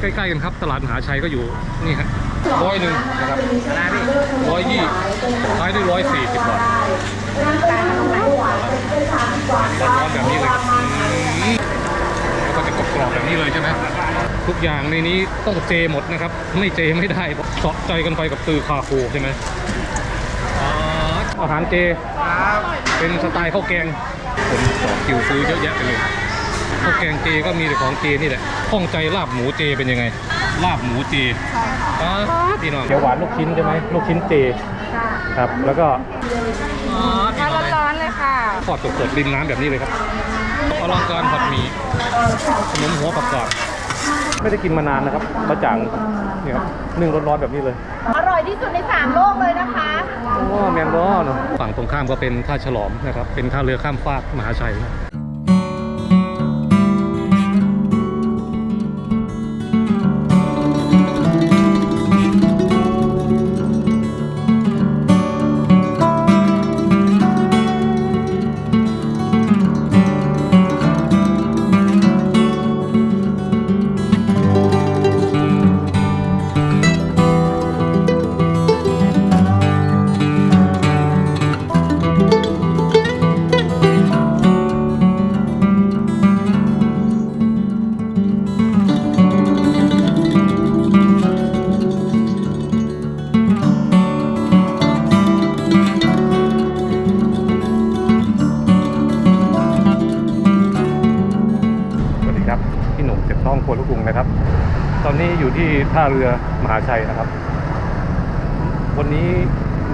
ใกล้ๆกันครับ ตลาดมหาชัยก็อยู่นี่ฮะร้อยหนึ่งนะครับร้อยยี่ขายได้ร้อยสี่สิบบาทร้อนๆแบบนี้เลยอืมแล้วก็จะกรอบๆแบบนี้เลยใช่ไหมทุกอย่างในนี้ต้องเจหมดนะครับ ไม่เจไม่ได้เสาะใจกันไปกับตือคาโคใช่ไหมอ๋ออาหารเจเป็นสไตล์ข้าวแกงผมต่อคิวซื้อเยอะแยะไปเลย ข้าวแกงเจก็มีแต่ของเจนี่แหละข้องใจลาบหมูเจเป็นยังไง ลาบหมูเจอ๋อพี่น้องเขียวหวานลูกชิ้นใช่ไหมลูกชิ้นเจครับ แล้วก็อ๋อพี่ทานน้องร้อนๆเลยค่ะทอดสดๆริมน้ำแบบนี้เลยครับอลังการผัดหมี่ขนมหัวผักกาดไม่ได้กินมานานนะครับบะจ่างนี่ครับนึ่งร้อนๆแบบนี้เลย อร่อยที่สุดในสามโลกเลยนะคะโอ้แมงดอเนอะฝั่งตรงข้ามก็เป็นท่าฉลอมนะครับ เป็นท่าเรือข้ามฟากมหาชัยนะ ท่าเรือมหาชัยนะครับ วันนี้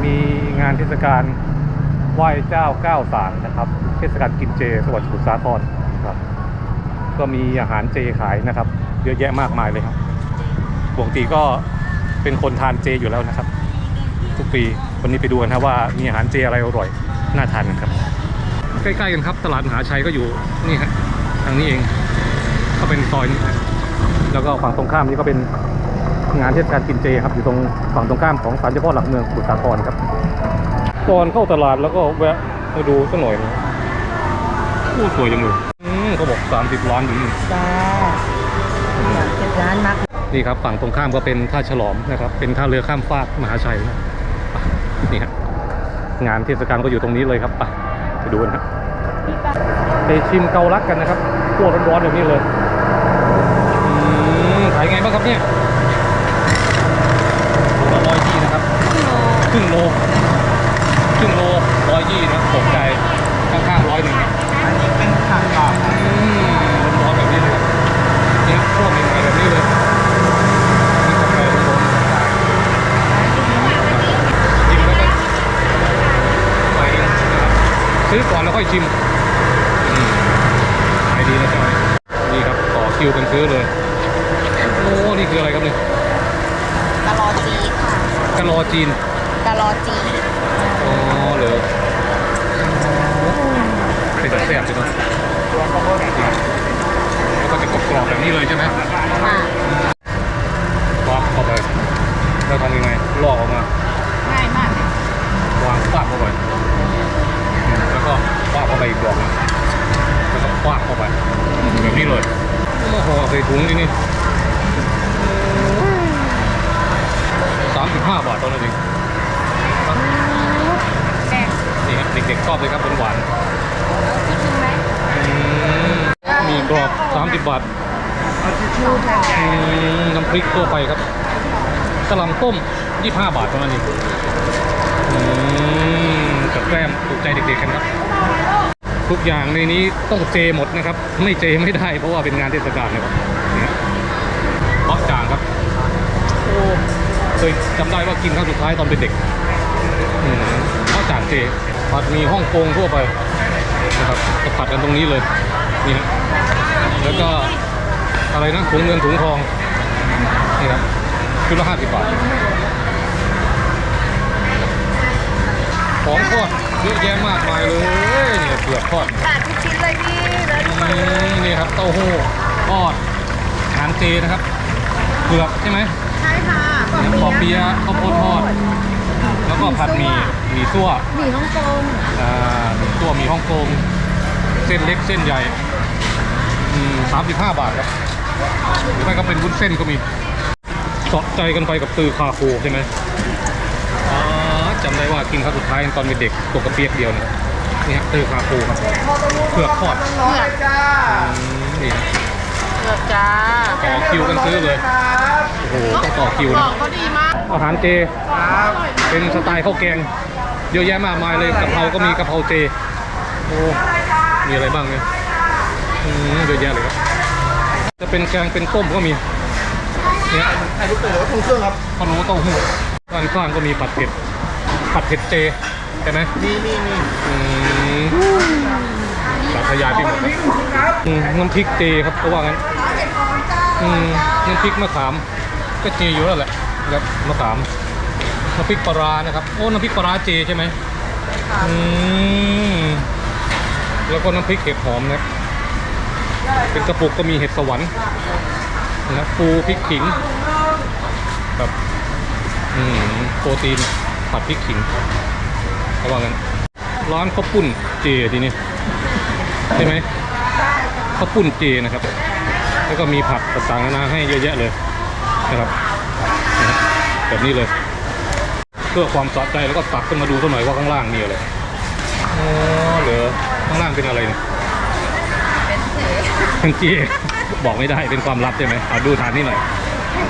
มีงานเทศกาลไหว้เจ้าเก้าสารนะครับ เทศกาลกินเจสวัสดิ์สมุทรสาครครับ ก็มีอาหารเจขายนะครับ เยอะแยะมากมายเลยครับปกติก็เป็นคนทานเจอยู่แล้วนะครับ ทุกปีวันนี้ไปดูกันนะว่ามีอาหารเจอะไรอร่อยน่าทานกันครับ ใกล้ๆกันครับ ตลาดมหาชัยก็อยู่นี่ฮะทางนี้เอง ก็เป็นซอยนี้แล้วก็ฝั่งตรงข้ามนี้ก็เป็น งานเทศกาลกินเจครับอยู่ตรงฝั่งตรงข้ามของศาลเจ้าพ่อหลักเมืองสมุทรสาครครับก่อนเข้าตลาดแล้วก็แวะมาดูสักหน่อยนะอู้สวยจังเลยอืมเขาบอก 30 ล้านอยู่นี่จ้าเจ็ดล้านมักนี่ครับฝั่งตรงข้ามก็เป็นท่าฉลอมนะครับ เป็นท่าเรือข้ามฟากมหาชัยนะไปนี่ฮะงานเทศกาลก็อยู่ตรงนี้เลยครับไปไปดูกันฮะไปชิมเกาลัดกันนะครับตัวร้อนๆแบบนี้เลยอืมขายไงบ้างครับเนี่ยโลละร้อยยี่นะครับ ครึ่งโลครึ่งโลร้อยยี่นะตกใจข้างๆร้อยหนึ่งอันนี้เป็นผักกรอบอืมร้อนๆแบบนี้เลยเนี่ยช่วงใหม่ๆแบบนี้เลยมีกาแฟร้อนๆชิมแล้วก็ไปเองนะครับซื้อก่อนแล้วค่อยชิมอืมขายดีนะจ๊ะนี่ครับต่อคิวกันซื้อเลยโอ้นี่คืออะไรครับเนี่ยกะลอจีค่ะกะลอจีน กะลอจีอ๋อเหรอเป็นแบบแซ่บเลยเนาะแล้วก็จะกรอบๆแบบนี้เลยใช่ไหมค่ะปั๊บเข้าไปแล้วทำยังไงลอกออกมาง่ายมากเลยวางปากเข้าไปแล้วก็ปากเข้าไปอีกดอกหนึ่งแล้วก็ปากเข้าไปแบบนี้เลยโอ้โหใส่ถุงนี่นี่สามสิบห้าบาทเท่านั้นเอง แป้งนี่ครับเด็กๆชอบเลยครับหวานๆจริงไหมมีกรอบ 30 บาทดูค่ะอืมน้ำพริกทั่วไปครับกะหล่ำต้ม 25 บาทเท่านั้นเองอืมกับแกล้มถูกใจเด็กๆกันครับ ทุกอย่างในนี้ต้องเจหมดนะครับ ไม่เจไม่ได้เพราะว่าเป็นงานเทศกาลนะครับนี่ครับเพาะจางครับ โอ้เคยจำได้ว่ากินครั้งสุดท้ายตอนเป็นเด็ก อืมเพาะจางเจผัดหมีฮ่องกงทั่วไปนะครับจะผัดกันตรงนี้เลยนี่นะแล้วก็อะไรนะถุงเงินถุงทองนี่ครับชุดละห้าสิบบาทของทอดเยอะแยะมากมายเลยเนี่ยเผือกทอดขาดทุกชิ้นเลยพี่เลยทุกคนอืมนี่ครับเต้าหู้ทอดอาหารเจนะครับเผือกใช่ไหมใช่ค่ะปอเปี๊ยะข้าวโพดทอด แล้วก็ผัดหมี่หมี่ซั่วหมี่ฮ่องกงอ่าหมี่ซั่วหมี่ฮ่องกง เส้นเล็กเส้นใหญ่สามสิบห้าบาทครับหรือไม่ก็เป็นวุ้นเส้นก็มีเสาะใจกันไปกับตือคาโคใช่ไหมอ๋อจำได้ว่ากินครั้งสุดท้ายตอนเป็นเด็กตัวกระเปียกเดียวเนี่ยนี่ฮะตือคาโคครับเผือกทอดร้อยจ้าอืมนี่ฮะ เลือกจ้าต่อคิวกันซื้อเลย โอ้โหต้องต่อคิวขนะองก็ดีมากอาหารเจ ครับเป็นสไตล์ข้าวแกง เยอะแยะมากมายเลยกะเพราก็มีกะเพราเจ โอ้ มีอะไรบ้างเนี่ยอืมเยอะแยะเลยครับ จะเป็นแกงเป็นต้มก็มี เนี่ยไอ้ลูกเต๋อทงเครื่องครับขนมเต้าหู้ด้านข้างก็มีผัดเผ็ด ผัดเผ็ดเจ ใช่ไหมมีมีมีอืม สาธยายไปหมดนะอืมน้ำพริกเจครับก็ว่างั้นอืมน้ำพริกมะขาม ก็เจอยู่แล้วแหละครับมะขามน้ำพริกปลานะครับโอ้น้ำพริกปลาร้าเจใช่ไหมอืมแล้วก็น้ำพริกเห็ดหอมนะเป็นกระปุกก็มีเห็ดสวรรค์นะปูพริกขิงครับอืมโปรตีนผัดพริกขิงเขาว่างั้นร้านข้าวปุ้นเจทีนี้ ใช่ไหมข้าวปุ้นเจนะครับ แล้วก็มีผักต่างๆนานาให้เยอะแยะเลยนะครับนะฮะแบบนี้เลย เพื่อความสะใจแล้วก็ตักขึ้นมาดูสักหน่อยว่าข้างล่างมีอะไรอ๋อเหลือข้างล่างเป็นอะไรเนี่ยเป็นเจบอกไม่ได้เป็นความลับใช่ไหมเอาดูทานนี่หน่อย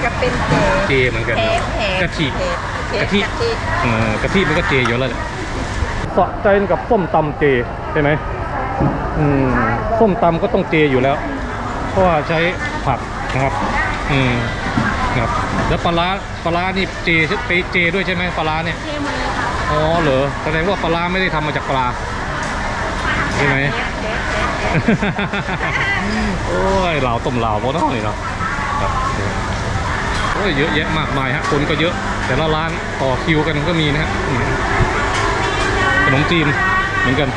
จะเป็นเจเจเหมือนกันเทปเทปกะทิเทปกะทิเออกะทิมันก็เจอยู่แล้วแหละสะใจกับส้มตำเจใช่ไหม อืมส้มตำก็ต้องเจอยู่แล้ว เพราะว่าใช้ผักนะครับ อืมครับแล้วปลาร้าปลาร้านี่เจไปเจด้วยใช่ไหมปลาร้าเนี่ยเทหมดเลยค่ะอ๋อเหรอแสดงว่าปลาร้าไม่ได้ทำมาจากปลา ใช่ไหม โอ้ยเหล่าต้มเหล่าโมน้อยเนาะครับโอ้ยเยอะแยะมากมายฮะคนก็เยอะ แต่ละร้านต่อคิวกันก็มีนะฮะอืมขนมจีนเหมือนกัน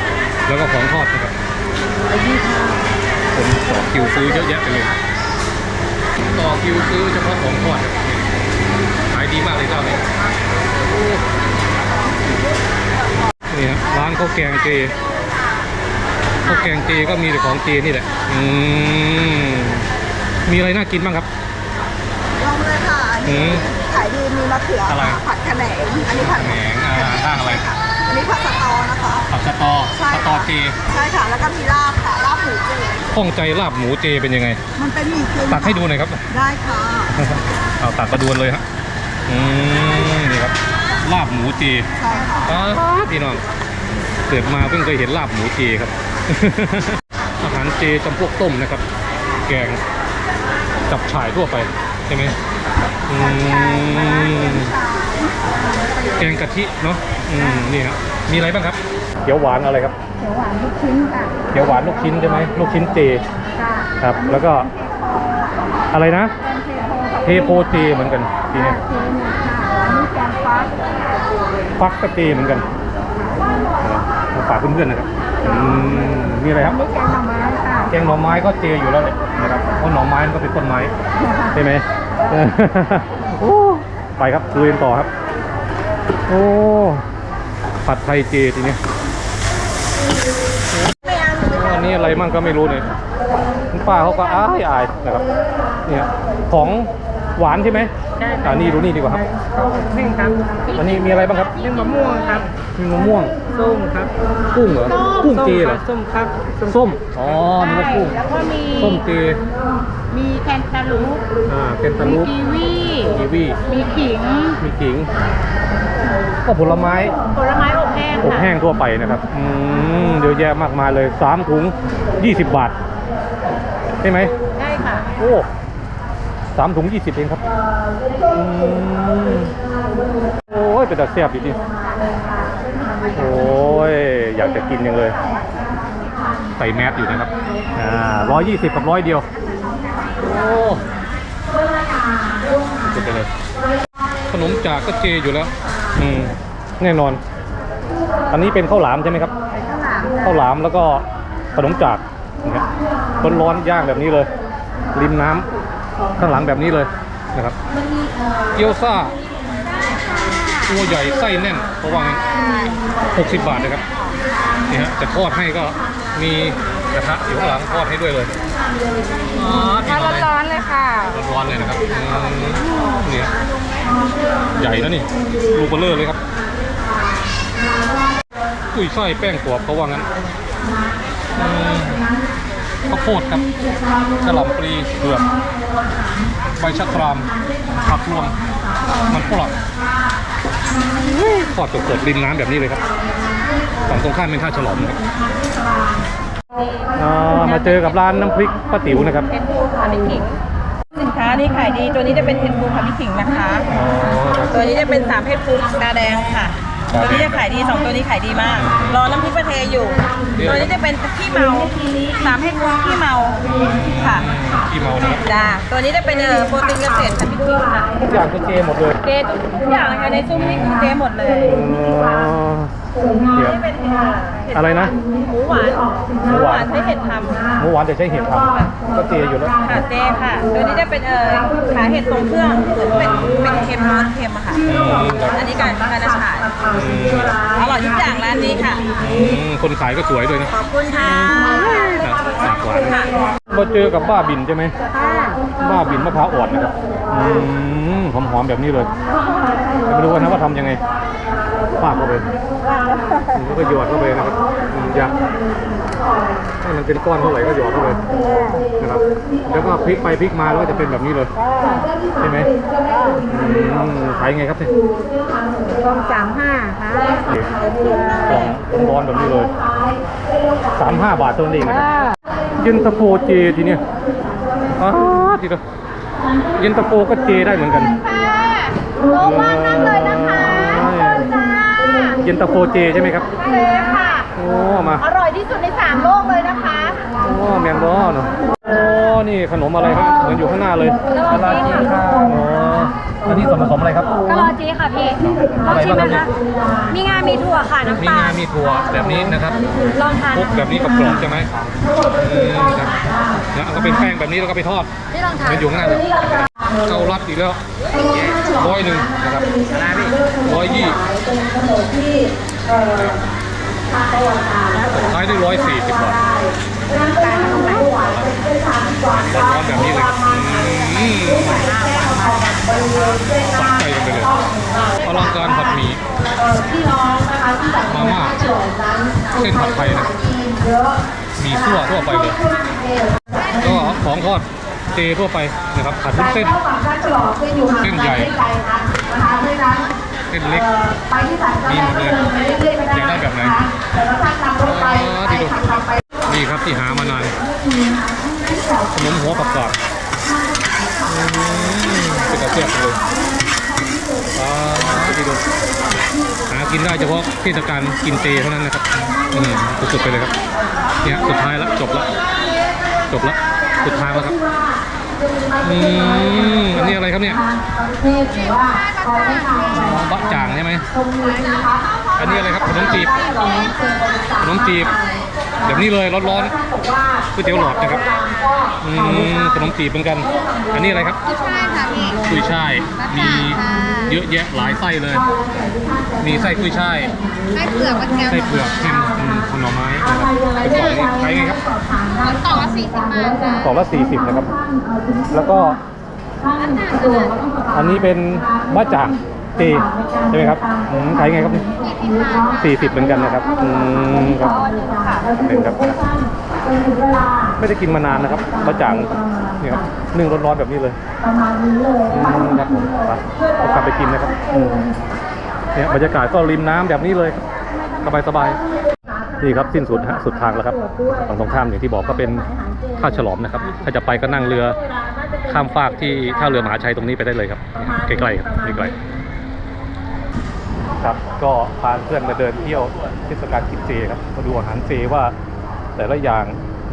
แล้วก็ของทอดนะครับ คนต่อคิวซื้อเยอะแยะไปเลยต่อคิวซื้อเฉพาะของทอดเนี่ยขายดีมากเลยเจ้านี้โอ้นี่ฮะร้านข้าวแกงเจข้าวแกงเจก็มีแต่ของเจนี่แหละอืมมีอะไรน่ากินบ้างครับ ลองเลยค่ะอันอืนี้มขายดีมีมะเขืออะไรค่ะผัดขะแหนงอันนี้ผัดแหนงอาหารข้างอะไรอั นนี้ผัดสตอนะคะ ผักสตอใช่สค่ะ ตอเจใช่ค่ะ แล้วก็มีลาบค่ะ ลาบหมูเจข้องใจลาบหมูเจเป็นยังไง มันเป็นหมี่กึ่งตักให้ดูหน่อยครับ ได้ค่ะ เอาตัดกระดวนเลยฮะอืมนี่ครับ ลาบหมูเจใช่ค่ะอ้าวพี่น้องเกิดมาเพิ่งเคยเห็นลาบหมูเจครับ อาหารเจจำพวกต้มนะครับ แกงจับฉ่ายทั่วไปใช่ไหมอืม แกงกะทิเนาะอืมนี่ครับมีอะไรบ้างครับเขียวหวานอะไรครับเขียวหวานลูกชิ้นค่ะเขียวหวานลูกชิ้นใช่ไหมลูกชิ้นเจค่ะครับ แล้วก็อะไรนะเป็นเทโพกับเทโพเจเหมือนกันทีนี้เจหนึ่งค่ะอันนี้แกงฟักฟักกะเจเหมือนกันมาฝากเพื่อนๆนะครับอืมมีอะไรคอัรันบนี้แกงหน่อไม้ค่ะแกงหน่อไม้ก็เจอยู่แล้วแหละนะครับเพราะหน่อไม้มันก็เป็นต้นไม้ใช่ไหมโอ้ไปครับดูกันต่อครับ โอ้ ผัดไทยเจทีนี้ไม่เอาหนูอันนี้อะไรมั่งก็ไม่รู้เนี่ยคุณป้าเขาก็อายอายนะครับ เนี่ยของหวานใช่ไหมอ่านี่ดูนี่ดีกว่าครับแห้งครับ อันนี้มีอะไรบ้างครับเป็นมะม่วงครับมีมะม่วง ส้มครับ กุ้งเหรอ กุ้งเจเหรอ ส้มครับ ส้ม อ๋อนึกว่ากุ้งแล้วก็มี ส้มเจ มีแคนตาลูปอ่าเคนตามีลูปกีวีกีวี มีขิง มีขิง ก็ผลไม้ผลไม้อบแห้งอบค่ะแห้งทั่วไปนะครับอืมเยอะแยะมากมายเลยสามถุงยี่สิบบาทใช่ไหม ได้ค่ะ โอ้สามถุงยี่สิบเองครับอืมโอ้ย เป็นตาแซ่บจริงๆโอ้ย อยากจะกินยังเลย ใส่แมสอยู่นะครับ อ่าร้อยยี่สิบกับร้อยเดียว โอ้สุดไปเลย ขนมจากก็เจอยู่แล้ว อืมแน่นอน อันนี้เป็นข้าวหลามใช่ไหมครับข้าวหลามแล้วก็ขนมจากนะครับร้อนๆย่างแบบนี้เลย ริมน้ำข้างหลังแบบนี้เลยนะครับ เกี๊ยวซ่าตัวใหญ่ไส้แน่นเพราะว่างั้น60 บาทนะครับนี่ฮะจะทอดให้ก็มีกระทะอยู่ข้างหลังทอดให้ด้วยเลยอ๋อถ้าร้อนๆเลยค่ะร้อนๆเลยนะครับอืมเนี่ย ใหญ่แล้วนี่ลูกเบลเลอร์เลยครับ อุ้ยไส้แป้งกรอบเขาว่างั้นข้าวโพดครับกระหล่ำปลีเผือกใบชะคราม ผักรวม มันฝรั่งทอดสดๆริมน้ำแบบนี้เลยครับฝั่งตรงข้ามเป็นท่าฉลอมนะครับมาเจอกับร้านน้ำพริกป้าติ๋วนะครับเป็นนขิงสิ นค้านี่ขายดี ตัวนี้จะเป็นเทนปูค่ะพี่ขิงนะคะ ตัวนี้จะเป็นสามเพศปูตาแดงค่ะ ตัวนี้จะขายดีสองตัวนี้ขายดีมาก รอน้ำพริกประเทอยู่ ตัวนี้จะเป็นขี้เมาสามเพศปูขี้เมาค่ะกี่เมานะครับจ้าตัวนี้จะเป็นเอ่อโปรตีนเกษตรค่ะพี่ขิงค่ะทุกอย่างคือเจหมดเลย เจทุกอย่างนะคะในซุ้มนี่คือเจหมดเลย เดี๋ยว นี่เป็นเห็ดเห็ด อะไรนะ หมูหวานหมูหวานใช้เห็ดทำเมื่อวานจะใช้เห็ดทำก็เจอยู่แล้ว ค่ะเจค่ะ ตัวนี้จะเป็นเอ่อขาเห็ดทรงเครื่องเหมือนเป็นเป็นเค็มร้อนเค็มอะค่ะ อันนี้การการฉายอร่อยทุกอย่างร้านนี้ค่ะอืมคนขายก็สวยด้วยนะ ขอบคุณค่ะปากหวานค่ะมาเจอกับบ้าบินใช่ไหมบ้าบินมะพร้าวอ่อนนะครับอืมหอมๆแบบนี้เลยไม่รู้ว่านะว่าทำยังไงปากเข้าไป แล้วก็หยอดเข้าไปนะครับอืมอยากให้มันเป็นก้อนเท่าไหร่ก็หยอดเข้าไปนะครับ แล้วก็พลิกไปพลิกมาแล้วก็จะเป็นแบบนี้เลยใช่ไหมอืมขายไงครับเนี่ยกองสามห้าค่ะกล่องร้อนๆแบบนี้เลยสามห้าบาทเท่านั้นเองนะครับเย็นตาโฟเจทีเนี้ยอ้าทีเดียวเย็นตาโฟก็เจได้เหมือนกันโลว่างนั่งเลยนะคะเชิญจ้า เย็นตาโฟเจใช่ไหมครับเจค่ะ โอ้ มา อร่อยที่สุดในสามโลกเลยนะคะ โอ้แมงดอเนาะโอ้ นี่ขนมอะไรครับเหมือนอยู่ข้างหน้าเลยกะลาจีค่ะอ๋ออันนี้ส่วนผสมอะไรครับกะลอจีค่ะพี่ลองชิมไหมคะมีงา มีถั่วค่ะน้ำมีตาลงา มีถั่วแบบนี้นะครับ ลองทานคลุกแบบนี้กับกรอบๆใช่ไหมอืมครับแล้วก็เป็นแป้งแบบนี้แล้วก็ไปทอดพี่ลองทานมันอยู่ข้างหน้าเลย เก้ารัดอีกแล้วร้อยหนึ่งนะครับร้อยยี่ขายได้ร้อยสี่สิบบาทร้อนๆแบบนี้เลยอืมสักใจกันไปเลยอลังการผัดหมี่มาม่าเส้นผัดไทยนะมีทั่วทั่วไปเลยก็ของทอด เจทั่วไปนะครับผัดวุ้นเส้นเส้นใหญ่นะคะเส้นเล็กมีหมดเลยอยากได้แบบไหนอ๋อที่ดูนี่ครับที่หามานานขนมหัวประกอบเป็นกระเทียบเลยอ๋อที่ดูหากินได้เฉพาะเทศกาลกินเจเท่านั้นนะครับอืมสุดๆไปเลยครับเนี่ยสุดท้ายล้วจบล้วจบล้ว สุดทางแล้วครับอืมอันนี้อะไรครับเนี่ยบะจ่างใช่ไหมอันนี้อะไรครับขนมจีบขนมจีบ แบบนี้เลยร้อนๆก๋วยเตี๋ยวหลอดนะครับอืมขนมจีบเหมือนกัน อันนี้อะไรครับใช่ค่ะพี่กุ้ยช่ายมีเยอะแยะหลายไส้เลย มีไส้กุ้ยช่ายให้เผือกมันแก้วไส้เผือกเค็มอืมขนมไม้นะครับเป็นกล่องนี้ใช้ไงครับต่อละสี่สิบบาทจ้ากล่องละ40นะครับ แล้วก็อันนี้เป็นบะจ่าง เจใช่ไหมครับอืมขายไงครับนี่สี่สิบบาทสี่สิบเหมือนกันนะครับอืมครับเป็นครับ ไม่ได้กินมานานนะครับบะจ่างนี่ครับนึ่งร้อนๆแบบนี้เลยอืมครับผมไปเอากลับไปกินนะครับอืมเนี่ยบรรยากาศก็ริมน้ำแบบนี้เลยสบายสบายๆนี่ครับสิ้นสุดฮะสุดทางแล้วครับฝั่งตรงข้ามอย่างที่บอกก็เป็นท่าฉลอมนะครับ ถ้าจะไปก็นั่งเรือข้ามฟากที่ท่าเรือมหาชัยตรงนี้ไปได้เลยครับ ใกล้ๆครับใกล้ๆ ครับ ก็พาเพื่อนมาเดินเที่ยวเทศกาลกินเจครับมาดูอาหารเจว่า แต่ละอย่าง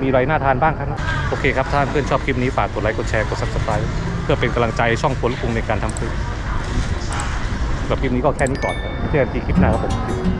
มีอะไรน่าทานบ้างครับ โอเคครับ ถ้าเพื่อนชอบคลิปนี้ฝากกดไลค์กดแชร์กด subscribe เพื่อเป็นกำลังใจช่องคนลุกรุงในการทำคลิปสำหรับคลิปนี้ก็แค่นี้ก่อนครับเจอกันทีคลิปหน้าครับผม